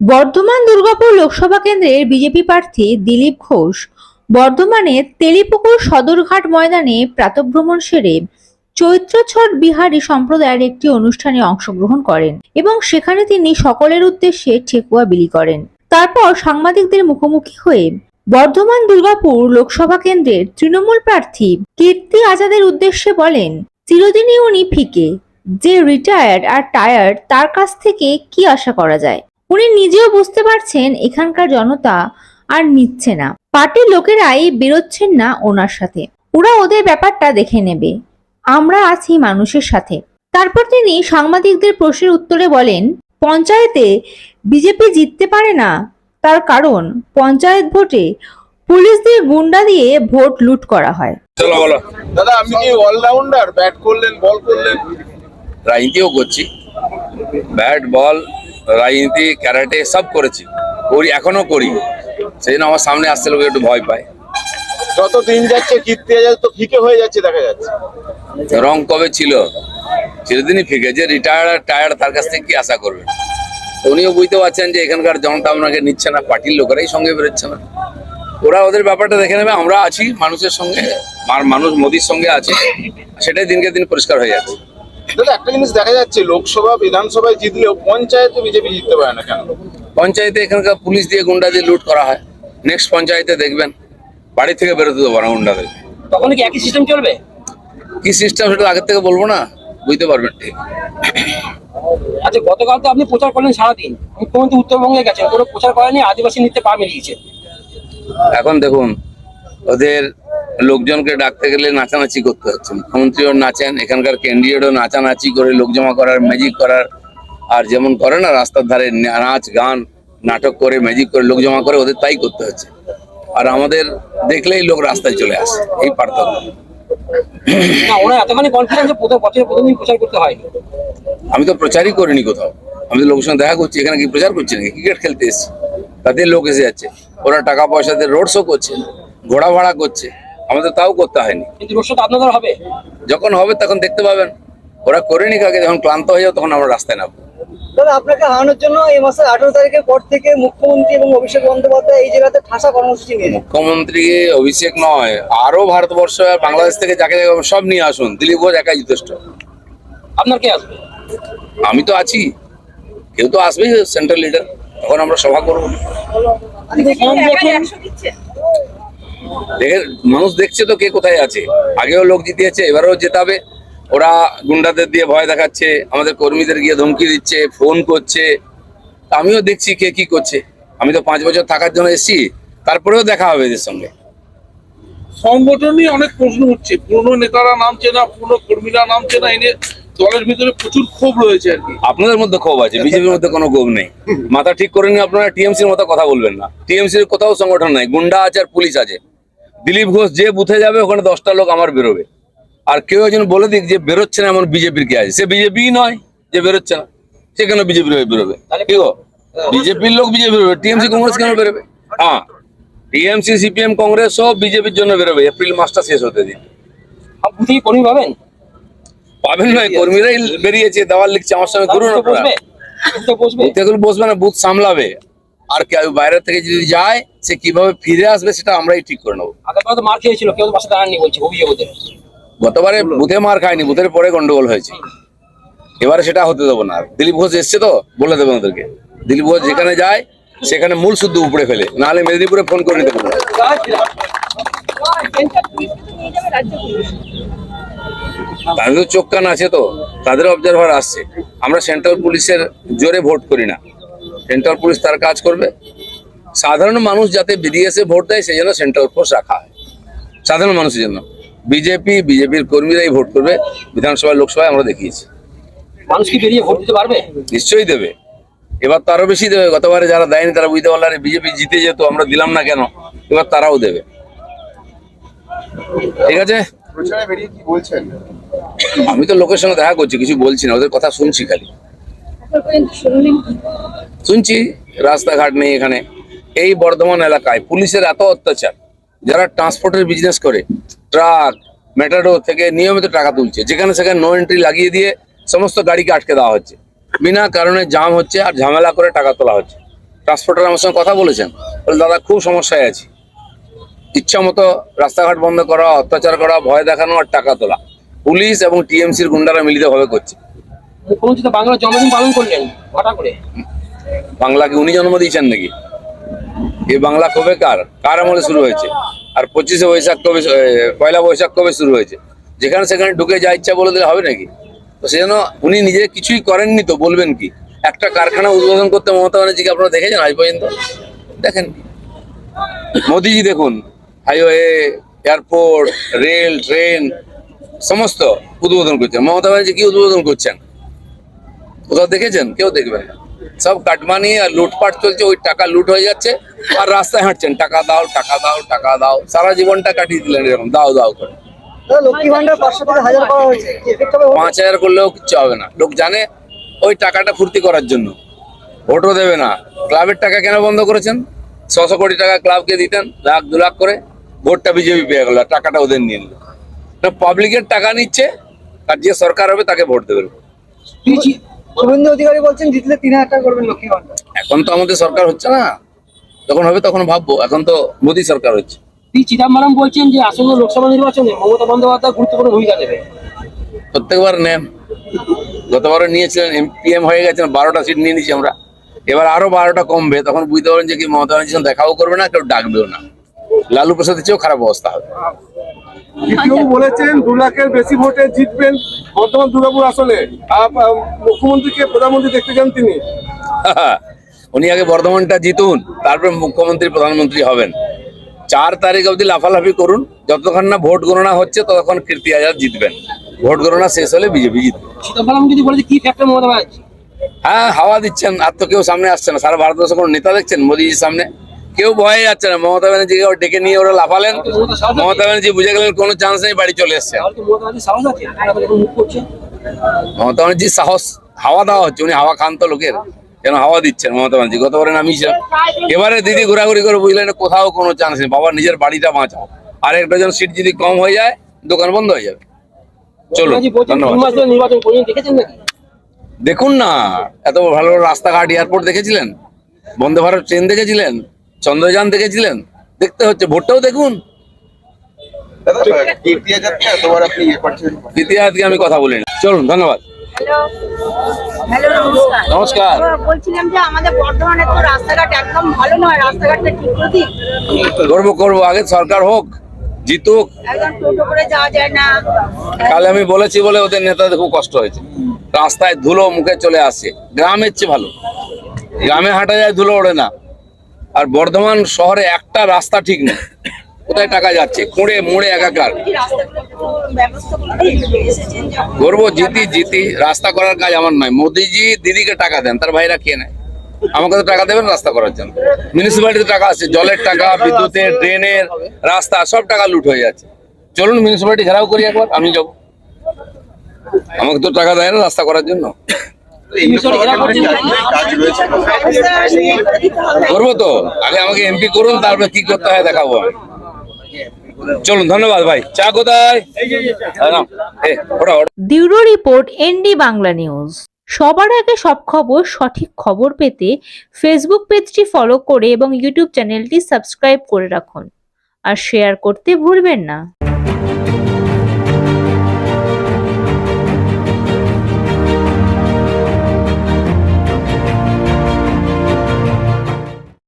বর্ধমান দুর্গাপুর লোকসভা কেন্দ্রের বিজেপি প্রার্থী দিলীপ ঘোষ বর্ধমানের তেলিপুকুর সদরঘাট ময়দানে প্রাতভ্রমণ সেরে চৈত্র ছট বিহারী সম্প্রদায়ের একটি অনুষ্ঠানে অংশগ্রহণ করেন এবং সেখানে তিনি সকলের উদ্দেশ্যে ঠেকুয়া বিলি করেন। তারপর সাংবাদিকদের মুখোমুখি হয়ে বর্ধমান দুর্গাপুর লোকসভা কেন্দ্রের তৃণমূল প্রার্থী কীর্তি আজাদের উদ্দেশ্যে বলেন, চিরদিনই উনি ফিকে, যে রিটায়ার্ড আর টায়ার্ড তার কাছ থেকে কি আশা করা যায়? উনি নিজেও বুঝতে পারছেন এখানকার জনতা আর নিচ্ছে না। পার্টির লোকেরাই বেরোচ্ছেন না ওনার সাথে। ওরা ওদের ব্যাপারটা দেখে নেবে। আমরা আছি মানুষের সাথে। তারপর তিনি সাংবাদিকদের প্রশ্নের উত্তরে বলেন পঞ্চায়েতে বিজেপি জিততে পারে না। তার কারণ পঞ্চায়েত ভোটে পুলিশ দিয়ে গুন্ডা দিয়ে ভোট লুট করা হয়। চলো বলো। দাদা আপনি কি অলরাউন্ডার? ব্যাট করলেন বল করলেন? রাজনীতিও করছি। ব্যাট বল রাজনীতি ক্যারাটে সব করেছি। করি এখনও করি। সেই জন্য আমার সামনে আসতে লোক একটু ভয় পায়। যত দিন যাচ্ছে কীর্তি আজাদ তো ফিকে হয়ে যাচ্ছে দেখা যাচ্ছে। রং কবে ছিল? চিরদিনই ফিকে। যে রিটায়ার্ড টায়ার্ড তার কাছ থেকে কি আশা করবেন তো উনিও বুঝতে পারছেন যে এখানকার জনতা আপনাকে নিচ্ছে না পার্টির লোকেরাই সঙ্গে বেরোচ্ছে না। ওরা ওদের ব্যাপারটা দেখে নেবে আমরা আছি মানুষের সঙ্গে আর মানুষ মোদির সঙ্গে আছে সেটাই দিনকে দিন পরিষ্কার হয়ে যাচ্ছে। দাদা একটা জিনিস দেখা যাচ্ছে লোকসভা বিধানসভায় জিতলেও পঞ্চায়েতে বিজেপি জিততে পারে না কেন? পঞ্চায়েতে এখানকার পুলিশ দিয়ে গুন্ডা দিয়ে লুট করা হয়। নেক্সট পঞ্চায়েতে দেখবেন বাড়ি থেকে বেরোতে দেবো না গুন্ডাদের। তখন কি একই সিস্টেম চলবে? কি সিস্টেম সেটা আগের থেকে বলব না বুঝতে পারবেন ঠিক। আচ্ছা গতকাল তো আপনি প্রচার করলেন সারাদিন। মুখ্যমন্ত্রী উত্তরবঙ্গে গেছেন কোনো প্রচার করেনি আদিবাসী নৃত্যে পা মিলিয়েছে। এখন দেখুন ওদের লোকজনকে ডাকতে গেলে নাচানাচি করতে হচ্ছে। মুখ্যমন্ত্রীও নাচেন এখানকার ক্যান্ডিডেটও নাচানাচি করে লোক জমা করার ম্যাজিক করার। আর যেমন করে না রাস্তার ধারে নাচ গান নাটক করে ম্যাজিক করে লোক জমা করে ওদের তাই করতে হচ্ছে। আর আমাদের দেখলেই লোক রাস্তায় চলে আসে এই পার্থক্য। আমি তো প্রচারই করিনি কোথাও। আমি তো লোকের সঙ্গে দেখা করছি এখানে কি প্রচার করছি নাকি? ক্রিকেট খেলতে এসেছি। তাদের লোক এসে যাচ্ছে। ওরা টাকা পয়সা দিয়ে রোড শো করছে ঘোড়া ভাড়া করছে। আমাদের তাও করতে হয়নি। কিন্তু আপনাদের হবে। যখন হবে তখন দেখতে পাবেন। ওরা করেনি কাকে যখন ক্লান্ত হয়ে যাবে তখন আমরা রাস্তায় নামবো। দাদা আপনাকে হারানোর জন্য এই মাসের আঠারো তারিখের পর থেকে মুখ্যমন্ত্রী এবং অভিষেক বন্দ্যোপাধ্যায় এই জায়গাতে ঠাসা কর্মসূচি মুখ্যমন্ত্রী অভিষেক নয় আরও ভারতবর্ষ আর বাংলাদেশ থেকে যাকে সব নিয়ে আসুন। দিলীপ ঘোষ একাই যথেষ্ট। আপনার কে আসবে? আমি তো আছি। কেউ তো আসবেই সেন্ট্রাল লিডার। তখন আমরা সভা করব। মানুষ দেখছে তো কে কোথায় আছে। আগেও লোক জিতিয়েছে এবারেও জেতাবে। ওরা গুন্ডাদের দিয়ে ভয় দেখাচ্ছে আমাদের কর্মীদের গিয়ে ধমকি দিচ্ছে ফোন করছে। তা আমিও দেখছি কে কি করছে। আমি তো পাঁচ বছর থাকার জন্য এসেছি তারপরেও দেখা হবে এদের সঙ্গে। সংগঠন নিয়ে অনেক প্রশ্ন উঠছে। পুরনো নেতারা নামছে না পুরনো কর্মীরা নামছে না এনে দলের ভিতরে প্রচুর ক্ষোভ রয়েছে আর কি। আপনাদের মধ্যে ক্ষোভ আছে বিজেপির মধ্যে কোনো ক্ষোভ নেই। মাথা ঠিক করে নিয়ে আপনারা টিএমসির মতো কথা বলবেন না। টিএমসির কোথাও সংগঠন নাই গুন্ডা আছে আর পুলিশ আছে। দিলীপ ঘোষ যে বুথে যাবে ওখানে দশটা লোক আমার বেরোবে। আর কেউ একজন বলে দিক যে বেরোচ্ছে না এমন বিজেপির কে আছে। সে বিজেপি নয় যে বেরোচ্ছে না সে কেন বিজেপির হয়ে বেরোবে? কি গো? বিজেপির লোক বিজেপি বেরোবে টিএমসি কংগ্রেস কেন বেরোবে? হ্যাঁ টিএমসি সিপিএম কংগ্রেস সব বিজেপির জন্য বেরোবে এপ্রিল মাসটা শেষ হতে দিন। আপনি কর্মী পাবেন? পাবেন নয় কর্মীরাই বেরিয়েছে দেওয়াল লিখছে আমার সঙ্গে আপনারা। বসবে? গুলো বসবে না বুথ সামলাবে। আর কেউ বাইরে থেকে যদি যায় সে কীভাবে ফিরে আসবে সেটা আমরাই ঠিক করে নেব। মার খেয়েছিল কেউ পাশে দাঁড়াননি বলছে অভিযোগ গতবারে বুথে মার খায়নি বুথের পরে গন্ডগোল হয়েছে। এবারে সেটা হতে দেবো না। দিলীপ ঘোষ এসছে তো বলে দেবেন ওদেরকে। দিলীপ ঘোষ যেখানে যায় সেখানে মূল শুদ্ধ উপড়ে ফেলে। নাহলে মেদিনীপুরে ফোন করে নিতে পারব তাদের চোখ কান আছে তো তাদের অবজারভার আসছে। আমরা সেন্ট্রাল পুলিশের জোরে ভোট করি না। সেন্ট্রাল পুলিশ তার কাজ করবে। সাধারণ মানুষ যাতে বেরিয়ে এসে ভোট দেয় সেই জন্য সেন্ট্রাল ফোর্স রাখা হয়। সাধারণ মানুষের জন্য। বিজেপি বিজেপির কর্মীরাই ভোট করবে। বিধানসভা লোকসভায় আমরা দেখিয়েছি। মানুষ কি বেরিয়ে ভোট দিতে পারবে? নিশ্চয়ই দেবে। এবার তো আরও বেশি দেবে। গতবারে যারা দেয়নি তারা বুঝতে পারল আরে বিজেপি জিতে যেত আমরা দিলাম না কেন? এবার তারাও দেবে। ঠিক আছে? প্রচারে বেরিয়ে কি বলছেন? আমি তো লোকের সঙ্গে দেখা করছি কিছু বলছি না ওদের কথা শুনছি খালি। শুনছি, রাস্তাঘাট নেই এখানে। এই বর্ধমান এলাকায় পুলিশের এত অত্যাচার, যারা ট্রান্সপোর্টের বিজনেস করে ট্রাক মেটাডোর থেকে নিয়মিত টাকা তুলছে, যেখানে সেখানে নো এন্ট্রি লাগিয়ে দিয়ে সমস্ত গাড়িকে আটকে দেওয়া হচ্ছে। বিনা কারণে জাম হচ্ছে আর ঝামেলা করে টাকা তোলা হচ্ছে। ট্রান্সপোর্টার আমার সঙ্গে কথা বলেছেন, বলে, দাদা, খুব সমস্যায় আছি। ইচ্ছা মতো রাস্তাঘাট বন্ধ করা, অত্যাচার করা, ভয় দেখানো আর টাকা তোলা। পুলিশ এবং টিএমসির গুন্ডারা মিলিতভাবে করছে। মুখ্যমন্ত্রী তো বাংলার জন্মদিন পালন করলেন করে। বাংলাকে উনি জন্ম দিয়েছেন নাকি? এ বাংলা কবে কার? কার আমলে শুরু হয়েছে? আর পঁচিশে বৈশাখ কবে পয়লা বৈশাখ কবে শুরু হয়েছে? যেখানে সেখানে ঢুকে যা ইচ্ছা বলে দিলে হবে নাকি? তো সেজন্য উনি নিজে কিছুই করেননি তো, বলবেন কি? একটা কারখানা উদ্বোধন করতে মমতা ব্যানার্জিকে আপনারা দেখেছেন আজ পর্যন্ত? দেখেন মোদিজি দেখুন, হাইওয়ে, এয়ারপোর্ট, রেল, ট্রেন, সমস্ত উদ্বোধন করছেন। মমতা ব্যানার্জি কি উদ্বোধন করছেন? কোথাও দেখেছেন? কেউ দেখবেন না। সব কাটমানি আর লুটপাট চলছে ওই টাকা লুট হয়ে যাচ্ছে আর রাস্তায় হাঁটছেন। টাকা দাও টাকা দাও টাকা দাও। সারা জীবনটা কাটিয়ে দিলেন এরকম দাও দাও করে। হবে? পাঁচ হাজার করলেও কিচ্ছু হবে না। লোক জানে ওই টাকাটা ফুর্তি করার জন্য। ভোটও দেবে না। ক্লাবের টাকা কেন বন্ধ করেছেন? ছশো কোটি টাকা ক্লাবকে দিতেন লাখ দু লাখ করে। ভোটটা বিজেপি পেয়ে গেল টাকাটা ওদের নিয়ে নিল। পাবলিকের টাকা নিচ্ছে আর যে সরকার হবে তাকে ভোট দেবে। শুভেন্দু অধিকারী বলছেন জিতলে তিন হাজার টাকা করবেন লক্ষ্মী ভান্ডার। এখন তো আমাদের সরকার হচ্ছে না। যখন হবে তখন ভাববো। এখন তো মোদী সরকার হচ্ছে। পি চিদাম্বরম বলছেন যে আসন্ন লোকসভা নির্বাচনে মমতা বন্দ্যোপাধ্যায় গুরুত্বপূর্ণ ভূমিকা দেবে। প্রত্যেকবার নেন। গতবারও নিয়েছিলেন এমপিএম হয়ে গেছেন বারোটা সিট নিয়ে নিয়েছি আমরা। এবার আরও বারোটা কমবে। তখন বুঝতে পারেন যে কি মমতা ব্যানার্জির সঙ্গে দেখাও করবে না কেউ ডাকবেও না। লালু প্রসাদের চেয়েও খারাপ অবস্থা হবে। দ্বিতীয় বলেছেন দু লাখের বেশি ভোটে জিতবেন বর্তমান দুর্গাপুর আসলে মুখ্যমন্ত্রীকে প্রধানমন্ত্রী দেখতে চান তিনি? উনি আগে বর্ধমানটা জিতুন তারপরে মুখ্যমন্ত্রী প্রধানমন্ত্রী হবেন। চার তারিখ অবধি লাফালাফি করুন যতক্ষণ না ভোট গণনা হচ্ছে ততক্ষণ কীর্তি আজাদ জিতবেন। ভোট গণনা শেষ হলে বিজেপি জিতবে। চিদম্বরম যদি বলে যে কি ফ্যাক্টর মমতা ব্যানার্জি? হ্যাঁ হাওয়া দিচ্ছেন আর তো কেউ সামনে আসছে না। সারা ভারতবর্ষে কোনো নেতা দেখছেন? মোদিজির সামনে? কেউ ভয়ে যাচ্ছে না। মমতা ব্যানার্জিকে ডেকে নিয়ে ওরা লাফালেন। মমতা ব্যানার্জি বুঝে গেলেন কোনো চান্স নেই বাড়ি চলে এসছেন। মমতা ব্যানার্জির সাহস হাওয়া দেওয়া হচ্ছে উনি হাওয়া খান তো লোকের। যেন হাওয়া দিচ্ছেন মমতা ব্যানার্জি? গতবারে নামিয়েছেন এবারে দিদি ঘোরাঘুরি করে বুঝলেন কোথাও কোনো চান্স নেই। বাবা নিজের বাড়িটা বাঁচাও। আর একটা জন সিট যদি কম হয়ে যায় দোকান বন্ধ হয়ে যাবে। চলো দেখুন না এত ভালো ভালো রাস্তাঘাট এয়ারপোর্ট দেখেছিলেন? বন্দে ভারত ট্রেন দেখেছিলেন? চন্দ্রযান দেখেছিলেন? দেখতে হচ্ছে ভোটটাও দেখুন। ইয়ে দ্বিতীয় আজকে আমি কথা বলিনি। চলুন ধন্যবাদ। নমস্কার। বলছিলাম যে আমাদের বর্ধমানে তো রাস্তাঘাট একদম ভালো নয় রাস্তাঘাটটা ঠিক করে করব করব আগে সরকার হোক জিতুক। একদম টোটো করে যাওয়া যায় না। কাল আমি বলেছি বলে ওদের নেতাদের খুব কষ্ট হয়েছে। রাস্তায় ধুলো মুখে চলে আসে। গ্রামের চেয়ে ভালো। গ্রামে হাঁটা যায় ধুলো ওড়ে না। আর বর্ধমান শহরে একটা রাস্তা ঠিক নেই। কোথায় টাকা যাচ্ছে? খুঁড়ে মুড়ে একাকার করব জিতি জিতি। রাস্তা করার কাজ আমার নয়। মোদিজি দিদিকে টাকা দেন তার ভাইরা খেয়ে নেয়? আমাকে তো টাকা দেবেন রাস্তা করার জন্য। মিউনিসিপ্যালিটিতে টাকা আছে জলের টাকা বিদ্যুতের ড্রেনের রাস্তা সব টাকা লুট হয়ে যাচ্ছে। চলুন মিউনিসিপ্যালিটি ঘেরাও করি একবার আমি যাব। আমাকে তো টাকা দেয় না রাস্তা করার জন্য। করব তো? আগে আমাকে এমপি করুন তারপরে কি করতে হয় দেখাবো আমি। চলুন ধন্যবাদ ভাই। চা কোথায়? হ্যাঁ, ওটা রিপোর্ট এনডি বাংলা নিউজ। সবার আগে সব খবর সঠিক খবর পেতে ফেসবুক পেজটি ফলো করে এবং ইউটিউব চ্যানেলটি সাবস্ক্রাইব করে রাখুন। আর শেয়ার করতে ভুলবেন না।